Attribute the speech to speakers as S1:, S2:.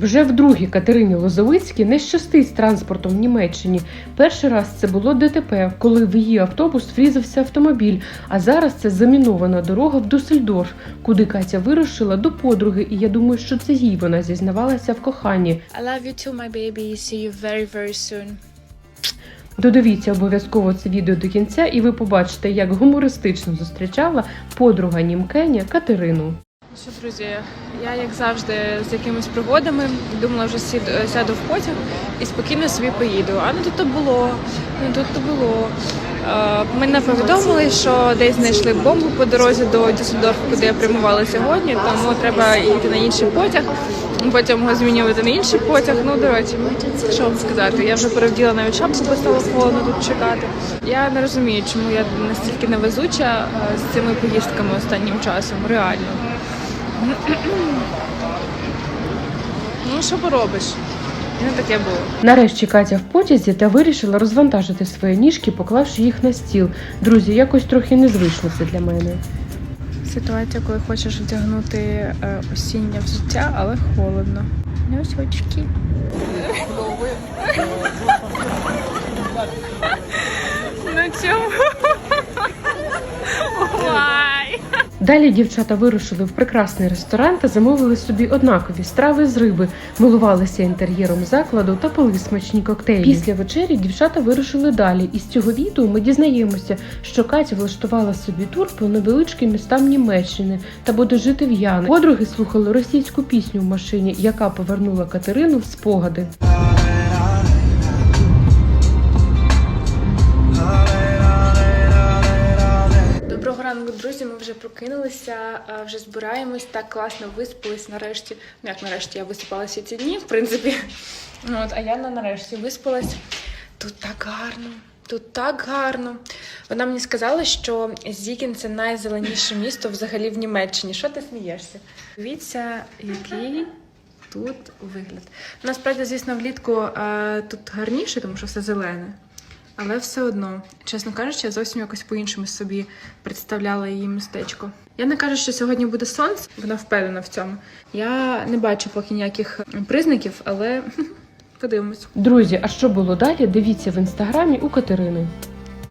S1: Вже вдруге Катерині Лозовицькій не щастить з транспортом в Німеччині. Перший раз це було ДТП, коли в її автобус врізався автомобіль. А зараз це замінована дорога в Дюссельдорф, куди Катя вирушила до подруги. І я думаю, що це їй вона зізнавалася в коханні.
S2: I love you too, my baby. See you very, very soon.
S1: Додивіться обов'язково це відео до кінця, і ви побачите, як гумористично зустрічала подруга Німкеня Катерину.
S2: Що, друзі, я як завжди з якимись пригодами думала, вже сід, сяду в потяг і спокійно собі поїду. А не тут то було, не тут то було. Е, Мене повідомили, що десь знайшли бомбу по дорозі до Дюссельдорфу, куди я прямувала сьогодні, тому треба йти на інший потяг. Потім його змінювати на інший потяг. Ну, до речі, що вам сказати? Я вже перевділа навіть шапку, стало холодно тут чекати. Я не розумію, чому я настільки невезуча е, з цими поїздками останнім часом. Реально. Ну, що поробиш? Не таке було.
S1: Нарешті Катя в потязі та вирішила розвантажити свої ніжки, поклавши їх на стіл. Друзі, якось трохи незвично це для мене.
S2: Ситуація, коли хочеш вдягнути е, осіннє взуття, але холодно. Носочки. Ну чому?
S1: Далі дівчата вирушили в прекрасний ресторан та замовили собі однакові страви з риби, милувалися інтер'єром закладу та пили смачні коктейлі. Після вечері дівчата вирушили далі. І з цього відео ми дізнаємося, що Катя влаштувала собі тур по невеличким містам Німеччини та буде жити в Яни. Подруги слухали російську пісню в машині, яка повернула Катерину в спогади.
S2: Ранку, друзі. Ми вже прокинулися, вже збираємось. Так класно виспались нарешті. Ну як нарешті я висипалася ці дні, в принципі. От, а Яна нарешті виспалась. Тут так гарно. Тут так гарно. Вона мені сказала, що Зікін це найзеленіше місто взагалі в Німеччині. Що ти смієшся? Дивіться, який тут вигляд. Насправді, звісно, влітку тут гарніше, тому що все зелене. Але все одно, чесно кажучи, я зовсім якось по-іншому собі представляла її містечко. Я не кажу, що сьогодні буде сонце, вона впевнена в цьому. Я не бачу поки ніяких признаків, але подивимось.
S1: Друзі, а що було далі? Дивіться в інстаграмі у Катерини.